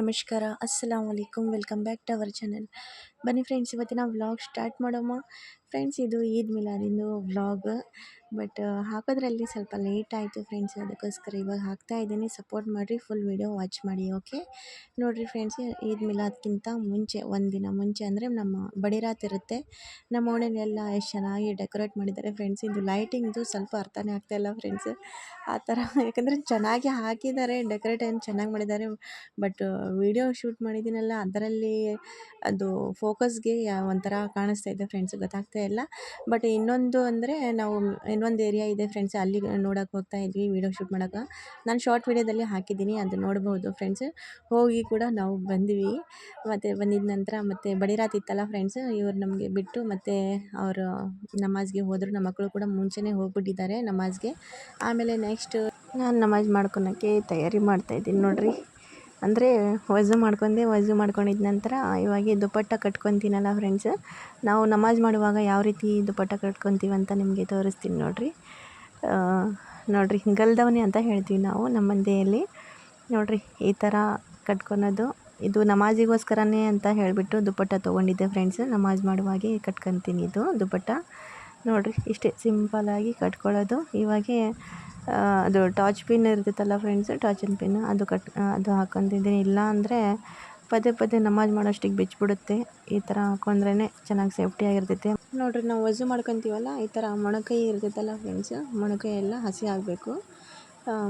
ನಮಸ್ಕಾರ ಅಸ್ಸಲಾಮ್ ವಲೈಕುಮ್ welcome back to our channel ಬನ್ನಿ friends ಇವತ್ತಿನ ವ್ಲಾಗ್ ಸ್ಟಾರ್ಟ್ ಮಾಡೋಮ್ಮ ಫ್ರೆಂಡ್ಸ್ ಇದು ಈದ್ ಮಿಲಾದಿಂದು ವ್ಲಾಗ್ ಬಟ್ ಹಾಕೋದ್ರಲ್ಲಿ ಸ್ವಲ್ಪ ಲೇಟ್ ಆಯಿತು ಫ್ರೆಂಡ್ಸ್ ಅದಕ್ಕೋಸ್ಕರ ಇವಾಗ ಹಾಕ್ತಾ ಇದ್ದೀನಿ. ಸಪೋರ್ಟ್ ಮಾಡಿರಿ ಫುಲ್ ವಿಡಿಯೋ ವಾಚ್ ಮಾಡಿ ಓಕೆ ನೋಡಿರಿ ಫ್ರೆಂಡ್ಸ್ ಈದ್ ಮಿಲಾದ್ಕಿಂತ ಮುಂಚೆ, ಒಂದು ದಿನ ಮುಂಚೆ ಅಂದರೆ ನಮ್ಮ ಬಡಿರಾತ್ ಇರುತ್ತೆ. ನಮ್ಮ ಓಣೆಲೆಲ್ಲ ಎಷ್ಟು ಚೆನ್ನಾಗಿ ಡೆಕೋರೇಟ್ ಮಾಡಿದ್ದಾರೆ ಫ್ರೆಂಡ್ಸ್ ಇದು ಲೈಟಿಂಗ್ದು ಸ್ವಲ್ಪ ಅರ್ಥನೇ ಆಗ್ತಾಯಿಲ್ಲ ಫ್ರೆಂಡ್ಸ್ ಆ ಥರ, ಯಾಕಂದರೆ ಚೆನ್ನಾಗಿ ಹಾಕಿದ್ದಾರೆ ಡೆಕೋರೇಟ್ ಏನು ಚೆನ್ನಾಗಿ ಮಾಡಿದ್ದಾರೆ. ಬಟ್ ವಿಡಿಯೋ ಶೂಟ್ ಮಾಡಿದ್ದೀನಲ್ಲ, ಅದರಲ್ಲಿ ಅದು ಫೋಕಸ್ಗೆ ಒಂಥರ ಕಾಣಿಸ್ತಾ ಇದೆ ಫ್ರೆಂಡ್ಸ್ ಗೊತ್ತಾಗ್ತಾ ಇಲ್ಲ. ಬಟ್ ಇನ್ನೊಂದು ಅಂದರೆ ನಾವು ಇನ್ನೊಂದು ಏರಿಯಾ ಇದೆ ಫ್ರೆಂಡ್ಸ್ ಅಲ್ಲಿ ನೋಡೋಕೆ ಹೋಗ್ತಾ ಇದ್ವಿ ವಿಡಿಯೋ ಶೂಟ್ ಮಾಡೋಕೆ. ನಾನು ಶಾರ್ಟ್ ವೀಡಿಯೋದಲ್ಲಿ ಹಾಕಿದ್ದೀನಿ, ಅದು ನೋಡ್ಬೋದು ಫ್ರೆಂಡ್ಸ್ ಹೋಗಿ ಕೂಡ ನಾವು ಬಂದ್ವಿ. ಮತ್ತು ಬಂದಿದ ನಂತರ ಮತ್ತು ಬಡಿರಾತ್ ಇತ್ತಲ್ಲ ಫ್ರೆಂಡ್ಸ್ ಇವರು ನಮಗೆ ಬಿಟ್ಟು ಮತ್ತು ಅವರು ನಮಾಜ್ಗೆ ಹೋದರು. ನಮ್ಮ ಮಕ್ಕಳು ಕೂಡ ಮುಂಚೆನೇ ಹೋಗ್ಬಿಟ್ಟಿದ್ದಾರೆ ನಮಾಜ್ಗೆ. ಆಮೇಲೆ ನೆಕ್ಸ್ಟ್ ನಾನು ನಮಾಜ್ ಮಾಡ್ಕೊಳಕ್ಕೆ ತಯಾರಿ ಮಾಡ್ತಾಯಿದ್ದೀನಿ ನೋಡಿರಿ. ಅಂದರೆ ವಜು ಮಾಡ್ಕೊಂಡೆ, ವಜು ಮಾಡ್ಕೊಂಡಿದ್ದ ನಂತರ ಇವಾಗ ದುಪ್ಪಟ್ಟ ಕಟ್ಕೊತೀನಲ್ಲ ಫ್ರೆಂಡ್ಸ್ ನಾವು ನಮಾಜ್ ಮಾಡುವಾಗ ಯಾವ ರೀತಿ ದುಪ್ಪಟ್ಟ ಕಟ್ಕೊತೀವಿ ಅಂತ ನಿಮಗೆ ತೋರಿಸ್ತೀನಿ ನೋಡಿರಿ. ನೋಡಿರಿ, ಗಲ್ದವನೆ ಅಂತ ಹೇಳ್ತೀವಿ ನಾವು ನಮ್ಮ ಮಂದಿಯಲ್ಲಿ. ನೋಡಿರಿ, ಈ ಥರ ಕಟ್ಕೊಳೋದು. ಇದು ನಮಾಜಿಗೋಸ್ಕರನೇ ಅಂತ ಹೇಳಿಬಿಟ್ಟು ದುಪ್ಪಟ್ಟ ತೊಗೊಂಡಿದ್ದೆ ಫ್ರೆಂಡ್ಸ್ ನಮಾಜ್ ಮಾಡುವಾಗೆ ಕಟ್ಕೊತೀನಿ ಇದು ದುಪ್ಪಟ್ಟ ನೋಡಿರಿ, ಇಷ್ಟೇ ಸಿಂಪಲಾಗಿ ಕಟ್ಕೊಳ್ಳೋದು. ಇವಾಗೆ ಅದು ಟಾರ್ಚ್ ಪಿನ್ ಇರ್ತೈತಲ್ಲ ಫ್ರೆಂಡ್ಸ್ ಟಾರ್ಚಿನ ಪಿನ್ ಅದು ಕಟ್ ಅದು ಹಾಕ್ಕೊತಿದ್ದೀನಿ ಇಲ್ಲ ಅಂದರೆ ಪದೇ ಪದೇ ನಮಾಜ್ ಮಾಡೋಷ್ಟಿಗೆ ಬಿಚ್ಚಿಬಿಡುತ್ತೆ ಈ ಥರ ಹಾಕೊಂಡ್ರೇ ಚೆನ್ನಾಗಿ ಸೇಫ್ಟಿ ಆಗಿರ್ತೈತೆ. ನೋಡ್ರಿ, ನಾವು ವಜು ಮಾಡ್ಕೊತೀವಲ್ಲ, ಈ ಥರ ಮೊಣಕೈ ಇರ್ತೈತಲ್ಲ ಫ್ರೆಂಡ್ಸ್ ಮೊಣಕೈ ಎಲ್ಲ ಹಸಿ ಆಗಬೇಕು.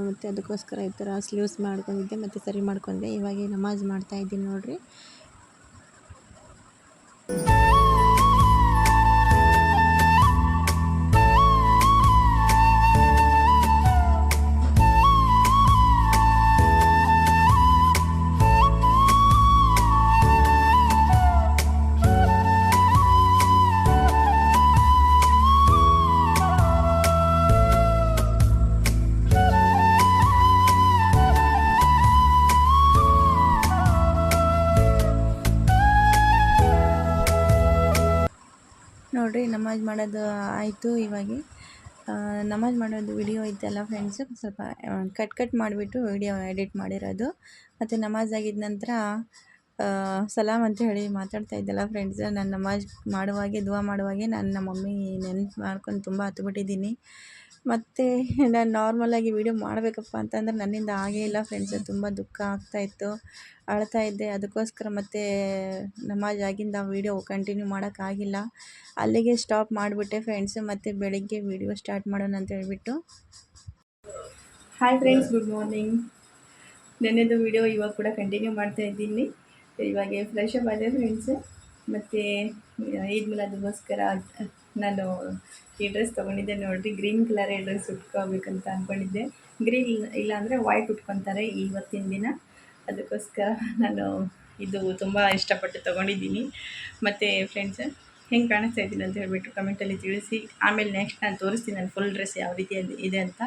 ಮತ್ತು ಅದಕ್ಕೋಸ್ಕರ ಈ ಥರ ಸ್ಲೀವ್ಸ್ ಮಾಡ್ಕೊಂಡಿದ್ದೆ, ಮತ್ತು ಸರಿ ಮಾಡ್ಕೊಂಡೆ. ಇವಾಗ ನಮಾಜ್ ಮಾಡ್ತಾಯಿದ್ದೀನಿ ನೋಡಿರಿ. ನಮಾಜ್ ಮಾಡೋದು ಆಯಿತು ಇವಾಗ. ನಮಾಜ್ ಮಾಡೋದು ವಿಡಿಯೋ ಇತ್ತಲ್ಲ ಫ್ರೆಂಡ್ಸ್ ಸ್ವಲ್ಪ ಕಟ್ ಕಟ್ ಮಾಡಿಬಿಟ್ಟು ವಿಡಿಯೋ ಎಡಿಟ್ ಮಾಡಿರೋದು. ಮತ್ತು ನಮಾಜ್ ಆಗಿದ ನಂತರ ಸಲಾಮ್ ಅಂತ ಹೇಳಿ ಮಾತಾಡ್ತಾ ಇದ್ದಲ್ಲ ಫ್ರೆಂಡ್ಸ್ ನಾನು ನಮಾಜ್ ಮಾಡುವಾಗೆ, ದುವಾ ಮಾಡುವಾಗೆ ನಾನು ನಮ್ಮ ಮಮ್ಮಿ ನೆನ್ಪು ಮಾಡ್ಕೊಂಡು ತುಂಬ ಹತ್ಬಿಟ್ಟಿದ್ದೀನಿ. ಮತ್ತು ನಾನು ನಾರ್ಮಲಾಗಿ ವೀಡಿಯೋ ಮಾಡಬೇಕಪ್ಪ ಅಂತಂದರೆ ನನ್ನಿಂದ ಆಗೇ ಇಲ್ಲ ಫ್ರೆಂಡ್ಸ್ ತುಂಬ ದುಃಖ ಆಗ್ತಾಯಿತ್ತು ಅಳ್ತಾ ಇದ್ದೆ. ಅದಕ್ಕೋಸ್ಕರ ಮತ್ತು ನಮಾಜ್ ಆಗಿಂದ ವೀಡಿಯೋ ಕಂಟಿನ್ಯೂ ಮಾಡೋಕ್ಕಾಗಿಲ್ಲ ಅಲ್ಲಿಗೆ ಸ್ಟಾಪ್ ಮಾಡಿಬಿಟ್ಟೆ ಫ್ರೆಂಡ್ಸ್ ಮತ್ತು ಬೆಳಿಗ್ಗೆ ವೀಡಿಯೋ ಸ್ಟಾರ್ಟ್ ಮಾಡೋಣ ಅಂತ ಹೇಳ್ಬಿಟ್ಟು. ಹಾಯ್ ಫ್ರೆಂಡ್ಸ್ ಗುಡ್ ಮಾರ್ನಿಂಗ್ ನೆನ್ನೆದು ವೀಡಿಯೋ ಇವಾಗ ಕೂಡ ಕಂಟಿನ್ಯೂ ಮಾಡ್ತಾ ಇದ್ದೀನಿ. ಇವಾಗ ಫ್ರೆಶ್ ಅಪ್ ಆದೆ ಫ್ರೆಂಡ್ಸ್ ಮತ್ತು ಈದ್ ಮಿಲಾದಗೋಸ್ಕರ ನಾನು ಈ ಡ್ರೆಸ್ ತೊಗೊಂಡಿದ್ದೆ ನೋಡಿರಿ. ಗ್ರೀನ್ ಕಲರ್ ಡ್ರೆಸ್ ಉಟ್ಕೋಬೇಕಂತ ಅಂದ್ಕೊಂಡಿದ್ದೆ ಗ್ರೀನ್ ಇಲ್ಲ ಅಂದರೆ ವೈಟ್ ಉಟ್ಕೊತಾರೆ ಇವತ್ತಿನ ದಿನ. ಅದಕ್ಕೋಸ್ಕರ ನಾನು ಇದು ತುಂಬ ಇಷ್ಟಪಟ್ಟು ತೊಗೊಂಡಿದ್ದೀನಿ. ಮತ್ತು ಫ್ರೆಂಡ್ಸ್ ಹೆಂಗೆ ಕಾಣಿಸ್ತಾ ಇದ್ದೀನಿ ಅಂತ ಹೇಳಿಬಿಟ್ಟು ಕಮೆಂಟಲ್ಲಿ ತಿಳಿಸಿ. ಆಮೇಲೆ ನೆಕ್ಸ್ಟ್ ನಾನು ತೋರಿಸ್ತೀನಿ ನಾನು ಫುಲ್ ಡ್ರೆಸ್ ಯಾವ ರೀತಿ ಇದೆ ಅಂತ.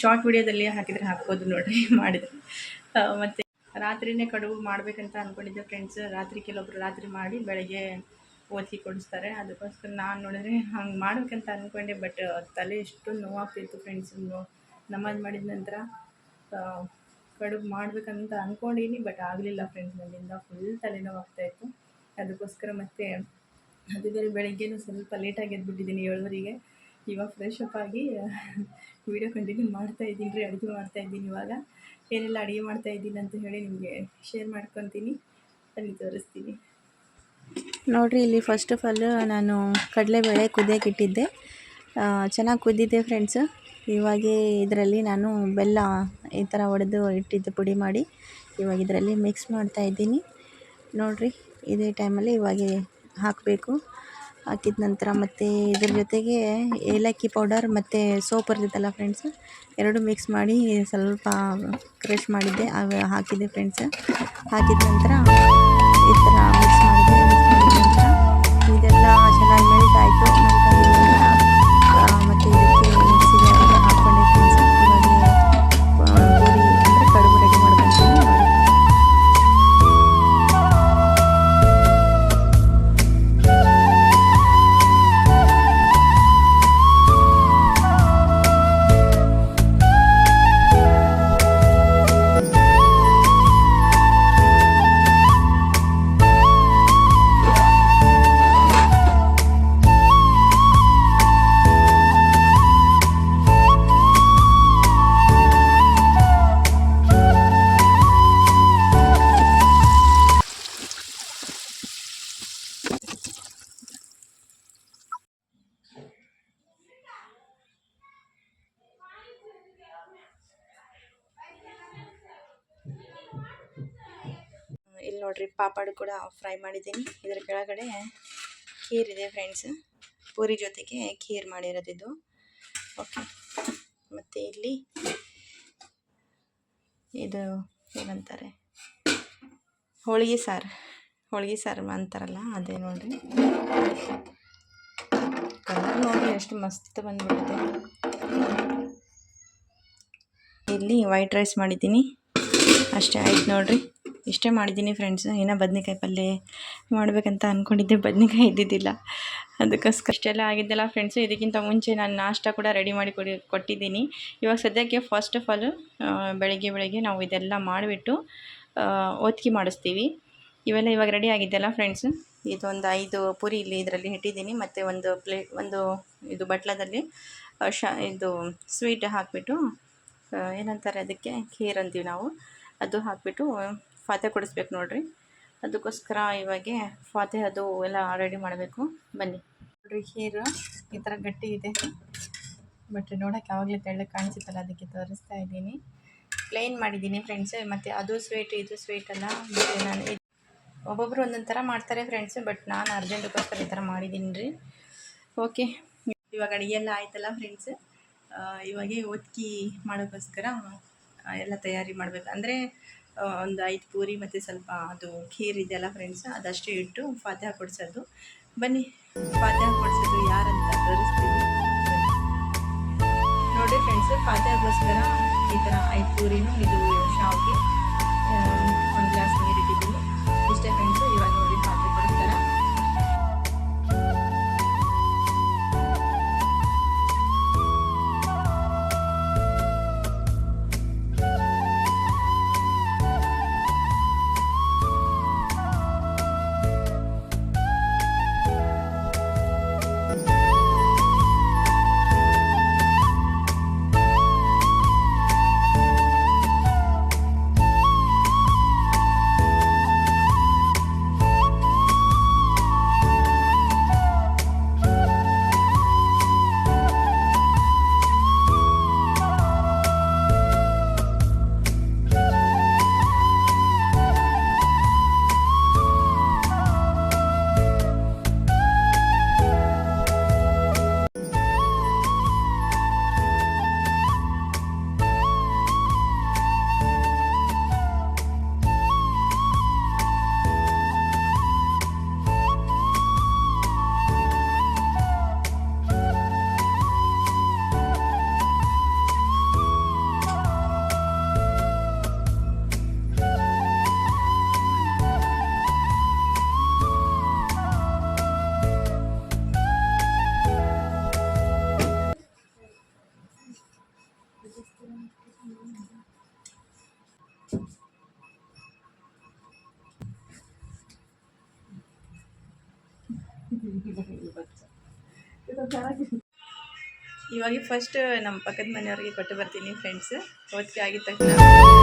ಶಾರ್ಟ್ ವಿಡಿಯೋದಲ್ಲಿ ಹಾಕಿದರೆ ಹಾಕ್ಬೋದು ನೋಡಿರಿ ಮಾಡಿದರೆ. ಮತ್ತು ರಾತ್ರಿನೇ ಕಡುಬು ಮಾಡಬೇಕಂತ ಅಂದ್ಕೊಂಡಿದ್ದೆ ಫ್ರೆಂಡ್ಸ್ ರಾತ್ರಿ ಕೆಲವೊಬ್ರು ರಾತ್ರಿ ಮಾಡಿ ಬೆಳಗ್ಗೆ ಓದಿ ಕೊಡಿಸ್ತಾರೆ ಅದಕ್ಕೋಸ್ಕರ ನಾನು ನೋಡಿದ್ರೆ ಹಂಗೆ ಮಾಡ್ಬೇಕಂತ ಅಂದ್ಕೊಂಡೆ ಬಟ್ ತಲೆ ಎಷ್ಟು ನೋವಾಗ್ತಿತ್ತು ಫ್ರೆಂಡ್ಸ್ ನಮಾಜ್ ಮಾಡಿದ ನಂತರ ಕಡುಬು ಮಾಡಬೇಕಂತ ಅಂದ್ಕೊಂಡಿನಿ ಬಟ್ ಆಗಲಿಲ್ಲ ಫ್ರೆಂಡ್ಸ್ ನನ್ನಿಂದ ಫುಲ್ ತಲೆನೋವಾಗ್ತಾಯಿತ್ತು ಅದಕ್ಕೋಸ್ಕರ ಮತ್ತೆ ಅದು ಬೇರೆ ಬೆಳಗ್ಗೆನೂ ಸ್ವಲ್ಪ ಲೇಟಾಗಿ ಎದ್ಬಿಟ್ಟಿದ್ದೀನಿ ಏಳುವರಿಗೆ. ಇವಾಗ ಫ್ರೆಶ್ ಅಪ್ ಆಗಿ ವೀಡಿಯೋ ಕಂಟಿನ್ಯೂ ಮಾಡ್ತಾ ಇದ್ದೀನಿ ರೀ, ಅಡುಗೆ ಮಾಡ್ತಾ ಇದ್ದೀನಿ ಇವಾಗ. ಏನೆಲ್ಲ ಅಡುಗೆ ಮಾಡ್ತಾ ಇದ್ದೀನಿ ಅಂತ ಹೇಳಿ ನಿಮಗೆ ಶೇರ್ ಮಾಡ್ಕೊತೀನಿ. ಅಲ್ಲಿ ತೋರಿಸ್ತೀನಿ. ನೋಡಿರಿ, ಇಲ್ಲಿ ಫಸ್ಟ್ ಆಫ್ ಆಲ್ ನಾನು ಕಡಲೆಬೇಳೆ ಕುದಿಯೋಕೆ ಇಟ್ಟಿದ್ದೆ. ಚೆನ್ನಾಗಿ ಕುದ್ದಿದೆ ಫ್ರೆಂಡ್ಸ್ ಇವಾಗ ಇದರಲ್ಲಿ ನಾನು ಬೆಲ್ಲ ಈ ಥರ ಒಡೆದು ಇಟ್ಟಿದ್ದು ಪುಡಿ ಮಾಡಿ ಇವಾಗ ಇದರಲ್ಲಿ ಮಿಕ್ಸ್ ಮಾಡ್ತಾ ಇದ್ದೀನಿ. ನೋಡಿರಿ, ಇದೇ ಟೈಮಲ್ಲಿ ಇವಾಗ ಹಾಕಬೇಕು. ಹಾಕಿದ ನಂತರ ಮತ್ತು ಇದ್ರ ಜೊತೆಗೆ ಏಲಕ್ಕಿ ಪೌಡರ್ ಮತ್ತು ಸೋಪ್ ಇರ್ತೈತಲ್ಲ ಫ್ರೆಂಡ್ಸ್ ಎರಡು ಮಿಕ್ಸ್ ಮಾಡಿ ಸ್ವಲ್ಪ ಕ್ರಶ್ ಮಾಡಿದ್ದೆ. ಹಾಕಿದ್ದೆ ಫ್ರೆಂಡ್ಸ್ ಹಾಕಿದ ನಂತರ ಚೆನ್ನಾಗಿ ಮೆಲ್ಟ್ ಆಯಿತು ನೋಡ್ರಿ, ಪಾಪಡ್ ಕೂಡ ಫ್ರೈ ಮಾಡಿದ್ದೀನಿ. ಇದರ ಕೆಳಗಡೆ ಖೀರ್ ಇದೆ ಫ್ರೆಂಡ್ಸ್ ಪೂರಿ ಜೊತೆಗೆ ಖೀರ್ ಮಾಡಿರೋದಿದ್ದು ಓಕೆ ಮತ್ತು ಇಲ್ಲಿ ಇದು ಏನಂತಾರೆ? ಹೋಳಿಗೆ ಸಾರು. ಹೋಳಿಗೆ ಸಾರು ಅಂತಾರಲ್ಲ, ಅದೇ ನೋಡಿರಿ. ಕಲರ್ ನೋಡಿ ಎಷ್ಟು ಮಸ್ತ್ ಬಂದ್ಬಿಟ್ಟಿದೆ. ಇಲ್ಲಿ ವೈಟ್ ರೈಸ್ ಮಾಡಿದ್ದೀನಿ. ಅಷ್ಟೇ ಆಯ್ತು ನೋಡ್ರಿ. ಇಷ್ಟೇ ಮಾಡಿದ್ದೀನಿ ಫ್ರೆಂಡ್ಸ್ ಏನೋ ಬದ್ನೆಕಾಯಿ ಪಲ್ಯ ಮಾಡಬೇಕಂತ ಅಂದ್ಕೊಂಡಿದ್ದೆ ಬದ್ನೆಕಾಯಿ ಇದ್ದಿದ್ದಿಲ್ಲ. ಅದಕ್ಕೋಸ್ಕರ ಇಷ್ಟೆಲ್ಲ ಆಗಿದ್ದೆಲ್ಲ ಫ್ರೆಂಡ್ಸು ಇದಕ್ಕಿಂತ ಮುಂಚೆ ನಾನು ನಾಷ್ಟ ಕೂಡ ರೆಡಿ ಮಾಡಿ ಕೊಡಿ, ಕೊಟ್ಟಿದ್ದೀನಿ. ಇವಾಗ ಸದ್ಯಕ್ಕೆ ಫಸ್ಟ್ ಆಫ್ ಆಲ್ ಬೆಳಗ್ಗೆ ಬೆಳಗ್ಗೆ ನಾವು ಇದೆಲ್ಲ ಮಾಡಿಬಿಟ್ಟು ಒತ್ತಿ ಮಾಡಿಸ್ತೀವಿ. ಇವೆಲ್ಲ ಇವಾಗ ರೆಡಿ ಆಗಿದ್ದೆಲ್ಲ ಫ್ರೆಂಡ್ಸು ಇದೊಂದು ಐದು ಪೂರಿ ಇಲ್ಲಿ ಇದರಲ್ಲಿ ಇಟ್ಟಿದ್ದೀನಿ. ಮತ್ತು ಒಂದು ಪ್ಲೇಟ್ ಒಂದು ಇದು ಬಟ್ಲದಲ್ಲಿ ಶ, ಇದು ಸ್ವೀಟ್ ಹಾಕಿಬಿಟ್ಟು ಏನಂತಾರೆ ಅದಕ್ಕೆ, ಖೀರ್ ಅಂತೀವಿ ನಾವು. ಅದು ಹಾಕಿಬಿಟ್ಟು ಫಾತೆ ಕೊಡಿಸ್ಬೇಕು ನೋಡ್ರಿ. ಅದಕ್ಕೋಸ್ಕರ ಇವಾಗೆ ಫಾತೆ ಅದು ಎಲ್ಲ ರೆಡಿ ಮಾಡಬೇಕು. ಬನ್ನಿ. ನೋಡ್ರಿ ಹೀರ ಈ ಥರ ಗಟ್ಟಿ ಇದೆ. ಬಟ್ ನೋಡೋಕೆ ಯಾವಾಗಲೂ ತೆಳ್ಳಗೆ ಕಾಣಿಸುತ್ತಲ್ಲ, ಅದಕ್ಕೆ ತೋರಿಸ್ತಾ ಇದ್ದೀನಿ. ಪ್ಲೇನ್ ಮಾಡಿದ್ದೀನಿ ಫ್ರೆಂಡ್ಸ್ ಮತ್ತು ಅದು ಸ್ವೀಟ್ ಇದು ಸ್ವೀಟ್ ಅಲ್ಲ. ಮತ್ತು ನಾನು ಒಬ್ಬೊಬ್ಬರು ಒಂದೊಂದು ಥರ ಮಾಡ್ತಾರೆ ಫ್ರೆಂಡ್ಸ್ ಬಟ್ ನಾನು ಅರ್ಜೆಂಟ್ಗೋಸ್ಕರ ಈ ಥರ ಮಾಡಿದ್ದೀನಿ ರೀ. ಓಕೆ ಇವಾಗ ಅಡುಗೆ ಎಲ್ಲ ಆಯ್ತಲ್ಲ ಫ್ರೆಂಡ್ಸ್ ಇವಾಗೆ ಒತ್ತಿ ಮಾಡೋಕ್ಕೋಸ್ಕರ ಎಲ್ಲ ತಯಾರಿ ಮಾಡಬೇಕು. ಅಂದರೆ ಒಂದು ಐದು ಪೂರಿ ಮತ್ತು ಸ್ವಲ್ಪ ಅದು ಖೀರ್ ಇದೆಯಲ್ಲ ಫ್ರೆಂಡ್ಸ್ ಅದಷ್ಟು ಇಟ್ಟು ಫಾತ್ಯ ಕೊಡಿಸೋದು. ಬನ್ನಿ ಫಾತ್ಯ ಕೊಡಿಸೋದು ಯಾರಂತ ತೋರಿಸ್ತೀವಿ. ನೋಡಿ ಫ್ರೆಂಡ್ಸ್ ಫಾತ್ಯಗೋಸ್ಕರ ಈ ಥರ ಐದು ಪೂರಿನೂ ಇದು ಶಾವಿಗೆ ಒಂದು ಗ್ಲಾಸ್ ನೀರು ಇಟ್ಟಿದ್ದೀನಿ ಇಷ್ಟೇ ಫ್ರೆಂಡ್ಸು ಇವಾಗ ನೋಡಿ. ಇವಾಗ ಫಸ್ಟ್ ನಮ್ಮ ಪಕ್ಕದ ಮನೆಯವ್ರಿಗೆ ಕೊಟ್ಟು ಬರ್ತೀನಿ ಫ್ರೆಂಡ್ಸ್ ಅವತ್ತಿಗೆ ಆಗಿದ ತಕ್ಷಣ.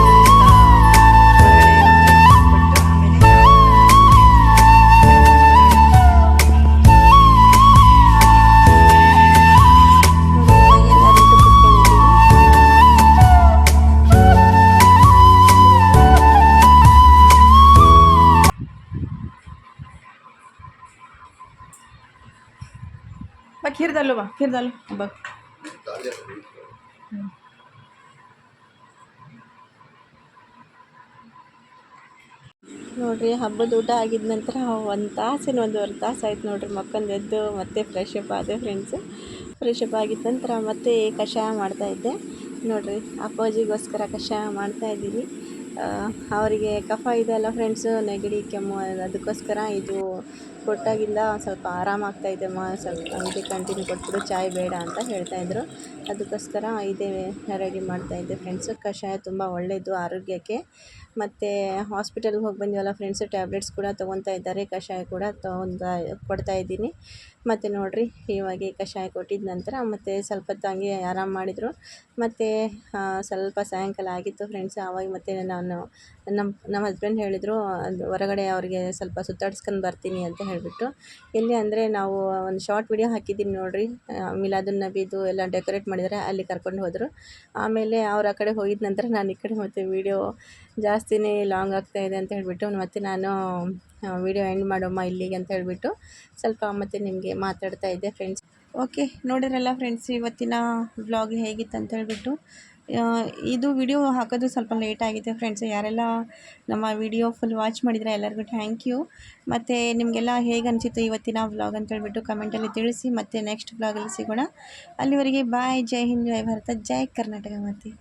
ದಾಲು ಬಾ ಖೀರ್ ದಾಲು ಬಾ. ನೋಡ್ರಿ, ಹಬ್ಬದ ಊಟ ಆಗಿದ ನಂತರ ಒಂದು ತಾಸಿನ ಒಂದೂವರೆ ತಾಸು ಆಯ್ತು ನೋಡ್ರಿ ಮಕ್ಕಂದು ಎದ್ದು ಮತ್ತೆ ಫ್ರೆಶ್ ಅಪ್ ಆದೆ ಫ್ರೆಂಡ್ಸ್ ಫ್ರೆಶ್ ಅಪ್ ಆಗಿದ ನಂತರ ಮತ್ತೆ ಕಷಾಯ ಮಾಡ್ತಾಯಿದ್ದೆ ನೋಡ್ರಿ, ಅಪ್ಪಾಜಿಗೋಸ್ಕರ ಕಷಾಯ ಮಾಡ್ತಾ ಮಾಡ್ತಾಯಿದ್ದೀನಿ ಅವರಿಗೆ ಕಫ ಇದೆ ಅಲ್ಲ ಫ್ರೆಂಡ್ಸು ನೆಗಡಿ, ಕೆಮ್ಮು ಅದಕ್ಕೋಸ್ಕರ ಇದು ಕೊಟ್ಟಾಗಿಂದ ಸ್ವಲ್ಪ ಆರಾಮಾಗ್ತಾಯಿದ್ದೆಮ್ಮ ಸ್ವಲ್ಪ ಹಂಗೆ ಕಂಟಿನ್ಯೂ ಕೊಟ್ಬಿಡು, ಚಾಯ್ ಬೇಡ ಅಂತ ಹೇಳ್ತಾಯಿದ್ರು ಅದಕ್ಕೋಸ್ಕರ ಇದೇ ರೆಡಿ ಮಾಡ್ತಾಯಿದ್ದೆ ಫ್ರೆಂಡ್ಸು ಕಷಾಯ ತುಂಬ ಒಳ್ಳೆಯದು ಆರೋಗ್ಯಕ್ಕೆ. ಮತ್ತು ಹಾಸ್ಪಿಟಲ್ಗೆ ಹೋಗಿ ಬಂದಿವಲ್ಲ ಫ್ರೆಂಡ್ಸು ಟ್ಯಾಬ್ಲೆಟ್ಸ್ ಕೂಡ ತೊಗೊತಾ ಇದ್ದಾರೆ. ಕಷಾಯ ಕೂಡ ತೊಗೊಂಡ ಕೊಡ್ತಾ ಇದ್ದೀನಿ. ಮತ್ತು ನೋಡಿರಿ, ಇವಾಗ ಕಷಾಯ ಕೊಟ್ಟಿದ ನಂತರ ಮತ್ತು ಸ್ವಲ್ಪ ತಂಗಿ ಆರಾಮ ಮಾಡಿದರು. ಮತ್ತು ಸ್ವಲ್ಪ ಸಾಯಂಕಾಲ ಆಗಿತ್ತು ಫ್ರೆಂಡ್ಸ್ ಆವಾಗ ಮತ್ತು ನಾನು, ನಮ್ಮ ನಮ್ಮ ಹಸ್ಬೆಂಡ್ ಹೇಳಿದರು, ಹೊರಗಡೆ ಅವರಿಗೆ ಸ್ವಲ್ಪ ಸುತ್ತಾಡ್ಸ್ಕೊಂಡು ಬರ್ತೀನಿ ಅಂತ ಹೇಳಿಬಿಟ್ಟು. ಎಲ್ಲಿ ಅಂದರೆ ನಾವು ಒಂದು ಶಾರ್ಟ್ ವಿಡಿಯೋ ಹಾಕಿದ್ದೀನಿ ನೋಡಿರಿ. ಮಿಲಾದುನ್ ನಬಿದು ಎಲ್ಲ ಡೆಕೋರೇಟ್ ಮಾಡಿದರೆ, ಅಲ್ಲಿ ಕರ್ಕೊಂಡು ಹೋದರು. ಆಮೇಲೆ ಅವ್ರ ಆ ಕಡೆ ಹೋಗಿದ ನಂತರ ನಾನು ಈ ಕಡೆ ಮತ್ತೆ ವೀಡಿಯೋ ಜಾಸ್ತಿನೇ ಲಾಂಗ್ ಆಗ್ತಾ ಇದೆ ಅಂತ ಹೇಳಿಬಿಟ್ಟು ಮತ್ತೆ ನಾನು ವಿಡಿಯೋ ಎಂಡ್ ಮಾಡೋಮ್ಮ ಇಲ್ಲಿಗೆ ಅಂತ ಹೇಳಿಬಿಟ್ಟು ಸ್ವಲ್ಪ ಮತ್ತೆ ನಿಮಗೆ ಮಾತಾಡ್ತಾ ಇದ್ದೆ ಫ್ರೆಂಡ್ಸ್ ಓಕೆ ನೋಡಿರಲ್ಲ ಫ್ರೆಂಡ್ಸ್ ಇವತ್ತಿನ ವ್ಲಾಗ್ ಹೇಗಿತ್ತು ಅಂತ ಹೇಳ್ಬಿಟ್ಟು. ಇದು ವಿಡಿಯೋ ಹಾಕೋದು ಸ್ವಲ್ಪ ಲೇಟ್ ಆಗಿದೆ ಫ್ರೆಂಡ್ಸ್ ಯಾರೆಲ್ಲ ನಮ್ಮ ವಿಡಿಯೋ ಫುಲ್ ವಾಚ್ ಮಾಡಿದರೆ ಎಲ್ಲರಿಗೂ ಥ್ಯಾಂಕ್ ಯು ಮತ್ತು ನಿಮಗೆಲ್ಲ ಹೇಗೆ ಅನಿಸಿತ್ತು ಇವತ್ತಿನ ವ್ಲಾಗ್ ಅಂತ ಹೇಳ್ಬಿಟ್ಟು ಕಮೆಂಟಲ್ಲಿ ತಿಳಿಸಿ. ಮತ್ತು ನೆಕ್ಸ್ಟ್ ವ್ಲಾಗಲ್ಲಿ ಸಿಗೋಣ. ಅಲ್ಲಿವರೆಗೆ ಬಾಯ್ ಜೈ ಹಿಂದ್, ಜೈ ಭಾರತ, ಜೈ ಕರ್ನಾಟಕ ಮಾತೆ.